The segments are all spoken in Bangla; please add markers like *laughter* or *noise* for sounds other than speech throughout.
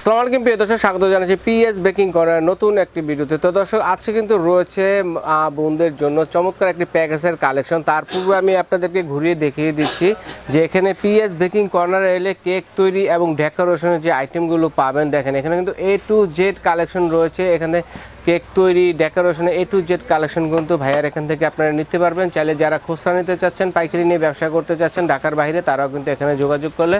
আসসালামু আলাইকুম, প্রিয় দর্শক, স্বাগত জানাচ্ছি পিএস বেকিং করার নতুন একটি ভিডিওতে। তো দর্শক, আজকে কিন্তু রয়েছে বোনদের জন্য চমৎকার একটি প্যাকেজের কালেকশন তার পূর্বে আমি আপনাদেরকে ঘুরিয়ে দেখিয়ে দিচ্ছি যে এখানে পিএস বেকিং কর্নার এলে কেক তৈরি এবং ডেকোরেশনের যে আইটেমগুলো পাবেন, দেখেন এখানে কিন্তু এ টু জেড কালেকশন রয়েছে। এখানে কেক তৈরি ডেকোরেশনে এ টু জেড কালেকশন কিন্তু ভাইয়ার এখান থেকে আপনারা নিতে পারবেন। চাইলে যারা খুচরা নিতে চাচ্ছেন পাইকারি নিয়ে ব্যবসা করতে চাচ্ছেন ঢাকার বাইরে তারাও কিন্তু এখানে যোগাযোগ করলে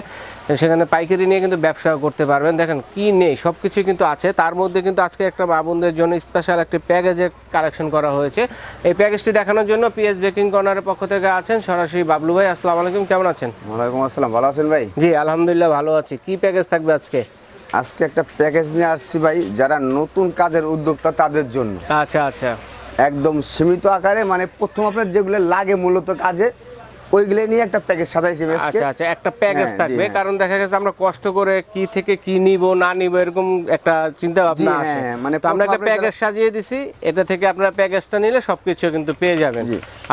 সেখানে পাইকারি নিয়ে কিন্তু ব্যবসা করতে পারবেন। দেখেন কি নেই? সব কিছু কিন্তু আছে। তার মধ্যে কিন্তু আজকে একটা মা বোনদের জন্য স্পেশাল একটি প্যাকেজের কালেকশন করা হয়েছে। এই প্যাকেজটি দেখানোর জন্য পিএস বেকিং কর্নারের পক্ষ থেকে আছেন সরাসরি বাবলু ভাই। আসসালামু আলাইকুম কেমন আছেন? ওয়ালাইকুম আসসালাম। ভালো আছেন ভাই? জি আলহামদুলিল্লাহ ভালো আছি। কি প্যাকেজ থাকবে আজকে? আজকে একটা প্যাকেজ নিয়ে আসছি ভাই যারা নতুন কাজের উদ্যোক্তা তাদের জন্য। আচ্ছা আচ্ছা। একদম সীমিত আকারে মানে প্রথম আপনার যেগুলো লাগে মূলত কাজে ওইগুলো নিয়ে একটা প্যাকেজ সাজাইছি আচ্ছা আচ্ছা একটা প্যাকেজ হ্যাঁ, থাকবে হ্যাঁ। কারণ দেখা গেছে আমরা কষ্ট করে কি থেকে কি নিব না নিব এরকম একটা চিন্তা ভাবনা হ্যাঁ, আছে। মানে আমরা একটা প্যাকেজ সাজিয়ে দিছি এটা থেকে আপনারা প্যাকেজটা নিলে সবকিছু কিন্তু পেয়ে যাবেন।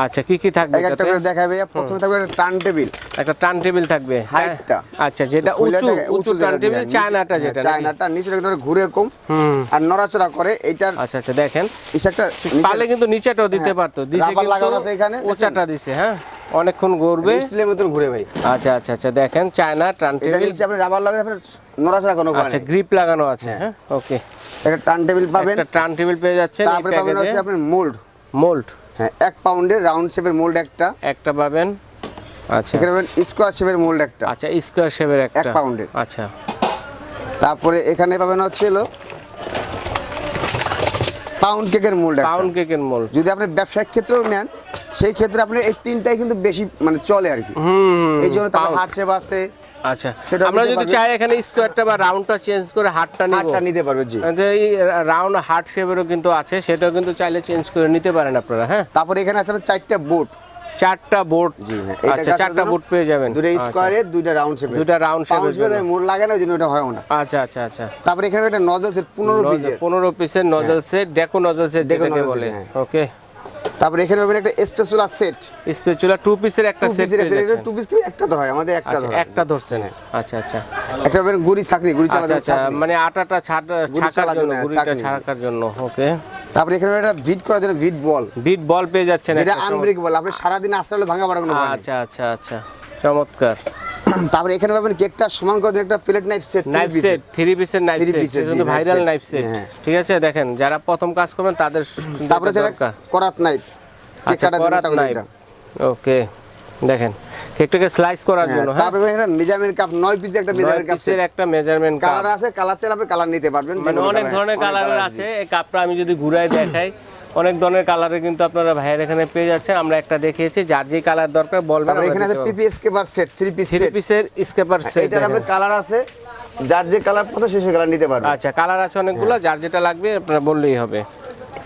আচ্ছা কি কি থাকবে এক একটা করে দেখাবে প্রথমে থাকবে একটা টার্ন টেবিল। একটা টার্ন টেবিল থাকবে। হাইটটা। আচ্ছা যেটা উঁচু উঁচু টার্ন টেবিল চায়নাটা যেটা চায়নাটা নিচে একদম ঘুরে কম। আর নড়াচড়া করে এইটার আচ্ছা আচ্ছা দেখেন। ইস একটা পারলে কিন্তু নিচেটাও দিতে পারতো। দিছে রাবার লাগানো আছে এখানে, ওচাটা দিছে হ্যাঁ। অনেকক্ষণ ঘুরবে। স্টিলের মতন ঘুরে ভাই। আচ্ছা আচ্ছা আচ্ছা দেখেন চায়না টার্ন এটা টেবিল নিচে আপনি রাবার লাগানো আপনার নড়াচড়া কোনো করে আচ্ছা গ্রিপ লাগানো আছে হ্যাঁ। ওকে একটা টার্ন টেবিল পাবেন। একটা টার্ন টেবিল পেয়ে যাচ্ছেন তারপরে পাবেন হচ্ছে আপনার মোল্ড মোল্ড হ্যাঁ এক পাউন্ডের রাউন্ড শেপের মোল্ড একটা। একটা পাবেন। আচ্ছা। এখানে পাবেন স্কোয়ার শেপের মোল্ড একটা। আচ্ছা স্কোয়ার শেপের একটা। পাউন্ডের। আচ্ছা। তারপরে এখানে পাবেন হচ্ছে হলো পাউন্ড কেকের মোল্ড একটা। পাউন্ড কেকের মোল্ড যদি আপনি ব্যবসায়িক ক্ষেত্রেও নেন সেই ক্ষেত্রে আপনার এই তিনটাই কিন্তু বেশি মানে চলে আর কি। এই জন্য তার। হার্ট শেপ আছে। আচ্ছা সেটা আমরা যদি চাই এখানে স্কোয়ারটা বা রাউন্ডটা চেঞ্জ করে হাতটা নিব। হার্টটা নিতে পারবে জি। এই রাউন্ড শেপেরও কিন্তু আছে সেটাও কিন্তু চাইলে চেঞ্জ করে নিতে পারেন আপনারা হ্যাঁ? তারপরে এখানে আছে চারটা বোট চারটা বোর্ড জি হ্যাঁ আচ্ছা চারটা বোর্ড পেয়ে যাবেন। দুটো। স্কোয়ারের দুইটা রাউন্ড শেপের দুইটা round shape জন্য। মোড় লাগে না ওটা হয় না। আচ্ছা আচ্ছা আচ্ছা। তারপরে এখানে একটা নজল সেট পনেরো পিসের পনেরো পিসের nozzle set deco nozzle set যেটাকে বলে। ওকে তারপরে এখানে পাবেন একটা স্পেসুলা সেট স্পেচুলা টু পিসের একটা সেট যাচ্ছেন। টু পিস কি একটা ধরা আমাদের একটা আচ্ছা ধরা। একটা ধরছেন আচ্ছা আচ্ছা। একটা পাবেন গুড়ি চাকরি গুড়ি চালা আচ্ছা আচ্ছা মানে আটাটা ছাটা ছাকার জন্য গুড়িটা ছাকার জন্য ওকে। তারপরে এখানে একটা ভিট করার জন্য ভিট বল বিট বল পেয়ে যাচ্ছেন যেটা একটা আনব্রেক বল আপনি সারাদিন আসতে হলে ভাঙা পড়া কোনো আচ্ছা আচ্ছা আচ্ছা চমৎকার। তারপরে এখানে পাবেন কেকটা সমান করে একটা plate knife set knife set three পিসের নাইফ সেট কিন্তু ভাইরাল নাইফ সেট। ঠিক আছে দেখেন যারা প্রথম কাজ করবেন তাদের তারপরে এটা করাত নাইফ কেক করাত নাইফ ওকে দেখেন কেকটাকে স্লাইস করার হ্যাঁ, জন্য হ্যাঁ? তারপরে এখানে মেজারমেন্ট কাপ নয় পিসের একটা মেজারমেন্ট কাপ পিসের একটা মেজারমেন্ট কাপ কালার আছে কালার চাইলে আপনি কালার নিতে পারবেন মানে অনেক ধরনের কালার আছে এই কাপটা আমি যদি ঘুরায় দেখাই অনেক ধরনের কালারে কিন্তু আপনারা ভাইয়ের এখানে পেয়ে যাচ্ছেন। আমরা একটা দেখিয়েছি যার যে কালার দরকার বলবেন আমরা এখানে আছে PPS scraper set three piece three পিসের স্কেপার সেট এটা আপনার কালার আছে যার যে কালার পছন্দ সেই সেই কালার নিতে পারবে। আচ্ছা কালার আছে অনেকগুলো যার যেটা লাগবে আপনারা বললেই হবে।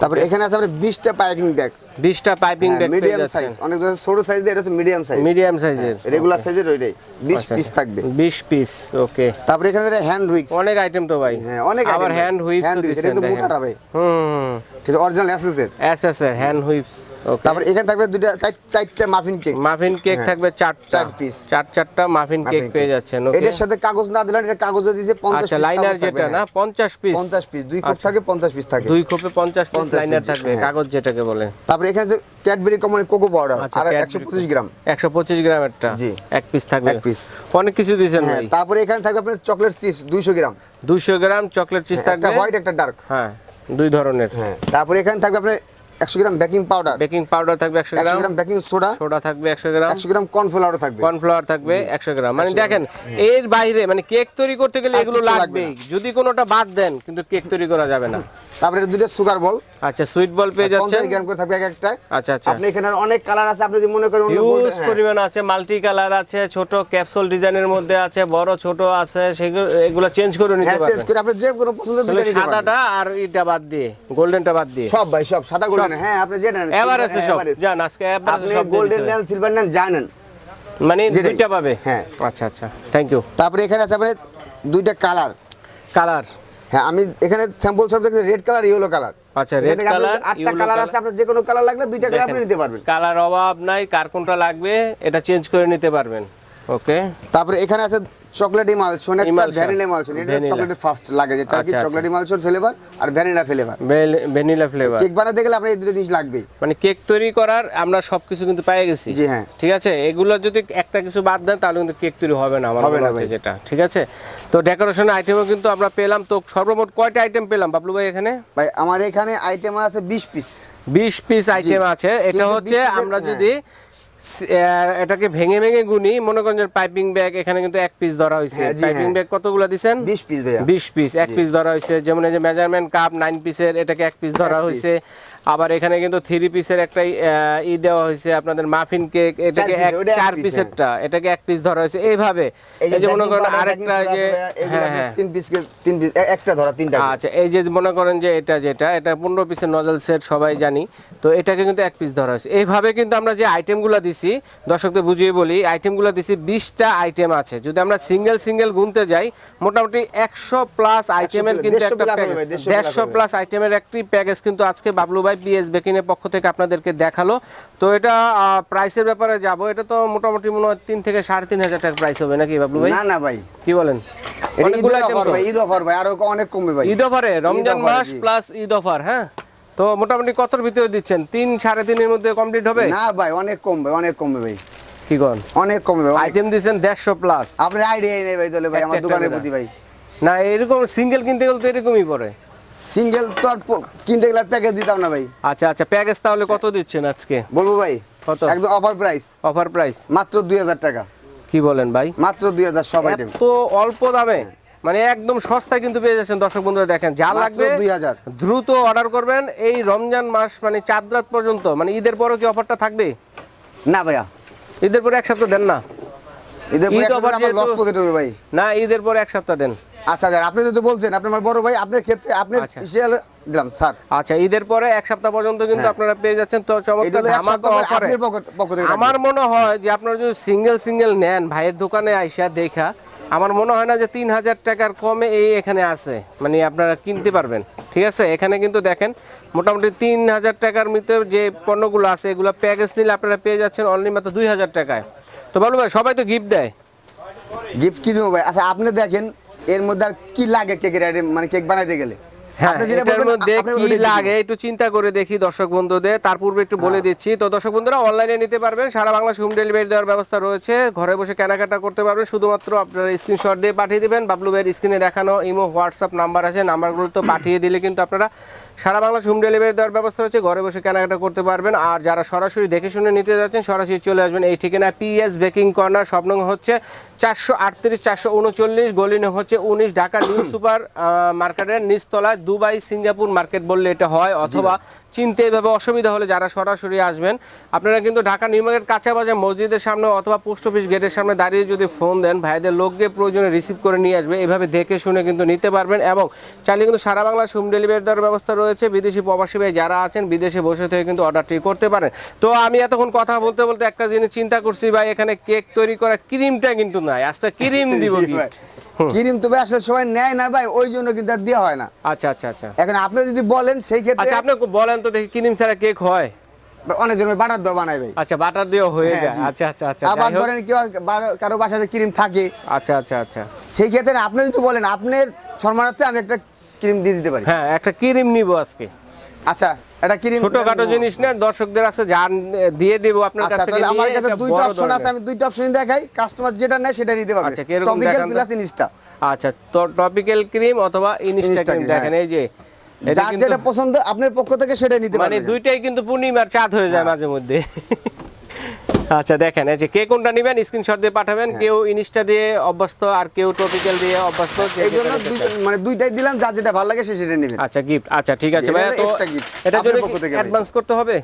তারপর এখানে আছে আপনার বিশটা পাইকিং ব্যাগ বিশটা পাইপিং ব্যাগ মিডিয়াম সাইজ অনেক ধরনের ছোট সাইজ এটা হচ্ছে মিডিয়াম সাইজ মিডিয়াম সাইজের রেগুলার সাইজের ওইটাই। বিশ পিস থাকবে। বিশ পিস ওকে তারপরে এখানে হ্যান্ড উইক্স অনেক আইটেম তো ভাই। হ্যাঁ অনেক আবার item hand. Whips Hand whips, এটা কিন্তু মোটাটা ভাই। হুম ঠিক আছে অরিজিনাল অ্যাসেসের এস এস এর হ্যান্ড হুইপস ওকে তারপরে এখানে থাকবে দুইটা চার- চারটা মাফিন কেক মাফিন কেক হ্যাঁ, থাকবে চারটা। চার piece। চার চারটা মাফিন কেক পেয়ে যাচ্ছেন ওকে এটার সাথে কাগজ না দিলেন এটা কাগজ দিয়েছে পঞ্চাশ আচ্ছা লাইনার যেটা না পঞ্চাশ পিস পঞ্চাশ পিস দুই কোপ থাকে পঞ্চাশ পিস থাকে। দুই কোপে পঞ্চাশ পিস 50 লাইনার থাকবে হ্যাঁ। কাগজ যেটাকে বলে। তারপরে এখানে যে ক্যাডবেরি কোম্পানি কোকো পাউডার আর Cadbury একশো পঁচিশ গ্রাম। একশো পঁচিশ জি। এক পিস থাকবে? এক piece। অনেক কিছু দিয়েছেন হ্যাঁ ভাই। তারপরে এখানে থাকবে আপনার চকলেট চিপস দুইশো গ্রাম। দুইশো গ্রাম চকলেট চিজ একটা হোয়াইট একটা ডার্ক হ্যাঁ দুই ধরনের। হ্যাঁ তারপরে এখানে থাকবে আপনার একশো gram baking powder baking powder থাকবে একশো একশো gram. Gram baking soda soda থাকবে একশো গ্রাম। একশো গ্রাম কর্নফ্লাওয়ার থাকবে। কর্নফ্লাওয়ার থাকবে একশো গ্রাম। মানে দেখেন এর বাইরে মানে কেক তৈরি করতে গেলে এগুলো লাগবে যদি কোনোটা বাদ দেন কিন্তু কেক তৈরি করা যাবে না। তারপরে দুটো সুগার বল আচ্ছা সুইট বল পেয়ে যাচ্ছেন? পঞ্চাশ গ্রাম করে থাকবে এক একটা। আচ্ছা আচ্ছা। আপনি এখানে অনেক কালার আছে আপনি যদি মনে করেন কোনটা- হ্যাঁ। পরিমাণ আছে মাল্টি কালার আছে ছোট ক্যাপসুল ডিজাইনের মধ্যে আছে বড় ছোট আছে সেগুলো এগুলো চেঞ্জ করে নিতে হ্যাঁ চেঞ্জ করে আপনি যে কোনো পছন্দ তাহলে সাদাটা আর এটা বাদ দিয়ে গোল্ডেনটা বাদ দিয়ে। সব ভাই সব সাদা গোল্ডেন হ্যাঁ আপনি যে নেন হ্যাঁ, সব। জান আজকে আপনি সব গোল্ডেন নেন সিলভার নেন জানেন মানে দুইটা পাবে? হ্যাঁ। আচ্ছা আচ্ছা। থ্যাংক ইউ তারপরে এখানে আছে আপনার দুইটা কালার কালার হ্যাঁ আমি এখানে স্যাম্পল সব দেখছি রেড কালার ইয়েলো কালার আচ্ছা রেড কালার আটটা কালার আছে আপনি যে কোনো কালার লাগলে দুইটা কালার আপনি নিতে পারবেন। কালার অভাব নাই কার কোনটা লাগবে এটা চেঞ্জ করে নিতে পারবেন। ওকে তারপরে এখানে আছে চকলেট ইমালশন একটা ভ্যানিলা ইমালশন এটা। চকলেটের ফার্স্ট লাগে যেটা কি। চকলেট ইমালশন ফ্লেভার আর vanilla flavour vanilla flavour cake বানাতে গেলে আপনার এই দুটো জিনিস লাগবেই। মানে কেক তৈরি করার আমরা সবকিছু কিন্তু পেয়ে গেছি। জি, হ্যাঁ। ঠিক আছে? এগুলো যদি একটা কিছু বাদ দেন তাহলে কিন্তু কেক তৈরি হবে না আমার হবে মনে না হচ্ছে ভাই। যেটা। ঠিক আছে? তো ডেকোরেশন আইটেমও কিন্তু আমরা পেলাম। তো সর্বমোট কয়টা আইটেম পেলাম বাবলু ভাই এখানে? ভাই আমার এখানে আইটেম আছে বিশ পিস বিশ পিস আইটেম আছে। এটা হচ্ছে আমরা হ্যাঁ। যদি এটাকে ভেঙে ভেঙে গুনি মনে করেন যে পাইপিং ব্যাগ এখানে কিন্তু এক পিস ধরা হয়েছে। হ্যাঁ, পাইপিং হ্যাঁ। ব্যাগ কতগুলো দিছেন? বিশ পিস ভাইয়া। বিশ পিস এক পিস ধরা হয়েছে। যেমন এই যে মেজারমেন্ট কাপ 9 পিসের এটাকে এক পিস ধরা হয়েছে। আবার এখানে কিন্তু থ্রি পিসের একটা ই দেওয়া হয়েছে আপনাদের মাফিন কেক এটাকে এক চার পিসেরটা এটাকে এক পিস ধরা হয়েছে। এইভাবে। এই যে মনে করেন আরেকটা যে তিন পিস তিন পিস একটা ধরা তিনটা আচ্ছা এই যে মনে করেন যে এটা যেটা এটা পনেরো পিসের নজল সেট সবাই জানি। তো এটাকে কিন্তু এক পিস ধরা হয়েছে। এইভাবে কিন্তু আমরা যে আইটেমগুলো দিছি দর্শকদের বুঝিয়ে বলি আইটেমগুলো দিছি বিশটা আইটেম আছে। যদি আমরা সিঙ্গেল সিঙ্গেল গুনতে যাই মোটামুটি একশো প্লাস আইটেমের কিন্তু একটা প্যাকেজ ভাই, 150 দেড়শো প্লাস আইটেমের একটি প্যাকেজ কিন্তু আজকে বাবলু ভাই পিএস বেকিনের পক্ষ থেকে আপনাদেরকে দেখাল। তো এটা প্রাইসের ব্যাপারে যাব। এটা তো মোটামুটি মনে হয় তিন থেকে সাড়ে তিন হাজার টাকা প্রাইস হবে নাকি বাবলু ভাই? না না ভাই। কি বলেন? ঈদ অফার ভাই ভাই আরও অনেক কমবে ভাই। ঈদ অফারে রমজান মাস প্লাস ঈদ অফার হ্যাঁ? তো মোটামুটি কতর ভিতরে দিচ্ছেন? তিন সাড়ে তিনের মধ্যে কমপ্লিট হবে? না ভাই অনেক কমবে অনেক কমবে ভাই। কি কন? অনেক কমবে আইটেম দিচ্ছেন দেড়শো প্লাস আপনার আইডিয়া নেই ভাই তাহলে ভাই আমার দোকানের প্রতি ভাই। না এরকম সিঙ্গেল কিনতে গেলে তো এরকমই পড়ে। সিঙ্গেল তো আর কিনতে গেলে প্যাকেজ দিতাম না ভাই। আচ্ছা আচ্ছা প্যাকেজ তাহলে কত দিচ্ছেন আজকে? বলব ভাই কত? একদম অফার প্রাইস অফার প্রাইস মাত্র দুই হাজার টাকা। কি বলেন ভাই? মাত্র দুই হাজার সব আইটেম এত অল্প দামে? মানে একদম সস্তায় কিন্তু পেয়ে যাচ্ছেন দর্শক বন্ধুরা দেখেন যা লাগবে 2000 দ্রুত অর্ডার করবেন। এই রমজান মাস মানে চাঁদ রাত পর্যন্ত মানে ঈদের পরও কি অফারটা থাকবে? না ভাইয়া। ঈদের পরে এক সপ্তাহ দেন না। ঈদের পরে লস হবে ভাই। না ঈদের পরে এক সপ্তাহ দেন। আচ্ছা স্যার আপনি যদি বলছেন আপনি আমার বড় ভাই আপনার ক্ষেত্রে আপনি আচ্ছা। দিলাম স্যার। আচ্ছা ঈদের পরে এক সপ্তাহ পর্যন্ত কিন্তু আপনারা পেয়ে যাচ্ছেন তো চমৎকার ধামাকা অফারে আপনার। আমার মনে হয় যে আপনারা যদি সিঙ্গেল সিঙ্গেল নেন ভাইয়ের দোকানে আইসা দেখা আমার মনে হয় না যে তিন হাজার টাকার কমে এই এখানে আছে। মানে আপনারা কিনতে পারবেন। ঠিক আছে? এখানে কিন্তু দেখেন মোটামুটি তিন হাজার টাকার ভিতরে যে পণ্যগুলো আছে এগুলো প্যাকেজ নিলে আপনারা পেয়ে যাচ্ছেন অনলি মাত্র দুই হাজার টাকায়। তো বলো ভাই সবাই তো গিফট দেয়। গিফট কি দেবো ভাই? আচ্ছা আপনি দেখেন এর মধ্যে আর কি লাগে কেকের মানে কেক বানাইতে গেলে? হ্যাঁ লাগে একটু চিন্তা করে দেখি দর্শক বন্ধুদের। তার পূর্বে একটু বলে হ্যাঁ। দিচ্ছি। তো দর্শক বন্ধুরা অনলাইনে নিতে পারবেন। সারা বাংলা হোম ডেলিভারি দেওয়ার ব্যবস্থা রয়েছে। ঘরে বসে কেনাকাটা করতে পারবেন। শুধুমাত্র আপনারা স্ক্রিনশট দিয়ে পাঠিয়ে দেবেন। বাবলু ভাইয়ের স্ক্রিনে দেখানো ইমো হোয়াটসঅ্যাপ নাম্বার আছে। নাম্বারগুলো তো পাঠিয়ে দিলে কিন্তু আপনারা সারা বাংলাদেশ হোম ডেলিভারি দেওয়ার ব্যবস্থা রয়েছে। ঘরে বসে কেনাকাটা করতে পারবেন। আর যারা সরাসরি দেখে শুনে নিতে যাচ্ছেন সরাসরি চলে আসবেন এই ঠিকানা পিএস বেকিং কর্নার স্বপ্ন হচ্ছে চারশো আটত্রিশ চারশো উনচল্লিশ গলিনে হচ্ছে উনিশ ঢাকা নিউ সুপার মার্কেটের নিচতলায় দুবাই সিঙ্গাপুর মার্কেট বললে এটা হয় অথবা চিনতে এভাবে অসুবিধা হলে যারা সরাসরি আসবেন আপনারা কিন্তু ঢাকা নিউ মার্কেট কাঁচা বাজার মসজিদের সামনে অথবা পোস্ট অফিস গেটের সামনে দাঁড়িয়ে যদি ফোন দেন ভাইদের লোককে প্রয়োজনে রিসিভ করে নিয়ে আসবে এভাবে দেখে শুনে কিন্তু নিতে পারবেন এবং চাইলে কিন্তু সারা বাংলা হোম ডেলিভারি দেওয়ার ব্যবস্থা রয়েছে। বিদেশি প্রবাসী ভাই যারা আছেন বিদেশে বসে থেকে কিন্তু অর্ডারটি করতে পারেন। তো আমি এতক্ষণ কথা বলতে বলতে একটা জিনিস চিন্তা করছি ভাই এখানে কেক তৈরি করা ক্রিমটা কিন্তু নাই আজকে ক্রিম দিব। গিফট। কিরিম তো ভাই আসলে সবাই নেয় না ভাই ওই জন্য কিন্তু আর দেওয়া হয় না। আচ্ছা আচ্ছা আচ্ছা। এখন আপনি যদি বলেন সেই ক্ষেত্রে আচ্ছা আপনি বলেন তো দেখি ক্রিম ছাড়া কেক হয়। অনেক জন বাটার দেওয়া বানায় ভাই। আচ্ছা বাটার দিয়েও হয়ে যায়। আচ্ছা আচ্ছা আচ্ছা আবার ধরেন কেউ কারও বাসাতে ক্রিম থাকে আচ্ছা আচ্ছা আচ্ছা। সেই ক্ষেত্রে আপনি যদি বলেন আপনার সম্মানার্থে আমি একটা ক্রিম দিয়ে দিতে পারি। হ্যাঁ একটা ক্রিম নিব আজকে। আচ্ছা ক্রিম ছোটখাটো জিনিস না দর্শকদের আছে দিয়ে দেব আপনার কাছ আচ্ছা থেকে আমার কাছে দুইটা অপশন আছে আমি দুইটা অপশন দেখাই কাস্টমার যেটা নেয় সেটা নিতে পারবে। আচ্ছা, টপিক্যাল? প্লাস ইনস্টা আচ্ছা তো টপিক্যাল ক্রিম অথবা ইনস্টা ক্রিম দেখেন হ্যাঁ। এই যে যার যেটা পছন্দ আপনার পক্ষ থেকে সেটা নিতে মানে দুইটাই কিন্তু পূর্ণিমার চাঁদ হয়ে যায় মাঝে মধ্যে। আচ্ছা দেখেন এই যে কে কোনটা নেবেন স্ক্রিনশট দিয়ে পাঠাবেন কেউ ইনস্টা দিয়ে অভ্যস্ত আর কেউ টপিক্যাল দিয়ে অভ্যস্ত যে এই জন্য যেটা নিতে দুইটা- চায়। মানে দুইটাই দিলাম যার যেটা ভালো লাগে সে সেটা নেবে আচ্ছা গিফট আচ্ছা ঠিক আছে ভাই তো এটা ভাই। অ্যাডভান্স করতে হবে?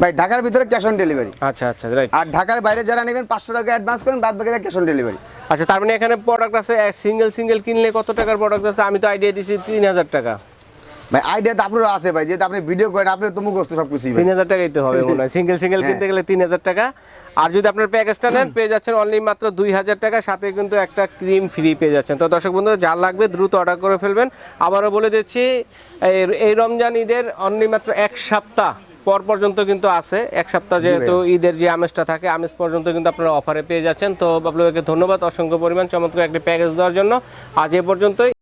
ভাই ঢাকার ভিতরে ক্যাশ অন ডেলিভারি আচ্ছা আচ্ছা রাইট আর ঢাকার বাইরে যারা নেবেন পাঁচশো টাকা অ্যাডভান্স করেন বাদ বাকিটা ক্যাশ অন ডেলিভারি আচ্ছা তার মানে এখানে প্রোডাক্ট আছে সিঙ্গেল সিঙ্গেল কিনলে কত টাকার প্রোডাক্ট আছে? আমি তো আইডিয়া দিছি তিন হাজার টাকা। ভাই আইডিয়া তো আপনারও আছে ভাই যেহেতু আপনি ভিডিও করেন আপনি তো মুখস্থ সব কিছুই তিন হাজার টাকাই তো হবে *laughs* মনে হয়। সিঙ্গেল সিঙ্গেল হ্যাঁ। কিনতে গেলে তিন হাজার টাকা। আর যদি আপনার প্যাকেজটা নেন পেয়ে যাচ্ছেন অনলি মাত্র দুই হাজার টাকা। সাথে কিন্তু একটা ক্রিম ফ্রি পেয়ে যাচ্ছেন। তো দর্শক বন্ধু যা লাগবে দ্রুত অর্ডার করে ফেলবেন। আবারও বলে দিচ্ছি এই- রমজান ঈদের অনলি মাত্র এক সপ্তাহ পর পর্যন্ত কিন্তু আছে। এক সপ্তাহ যেহেতু ঈদের যে আমেজটা থাকে আমেজ পর্যন্ত কিন্তু আপনারা অফারে পেয়ে যাচ্ছেন। তো ভাইকে ধন্যবাদ। অসংখ্য পরিমাণ চমৎকার একটি প্যাকেজ দেওয়ার জন্য। আজ এ পর্যন্তই।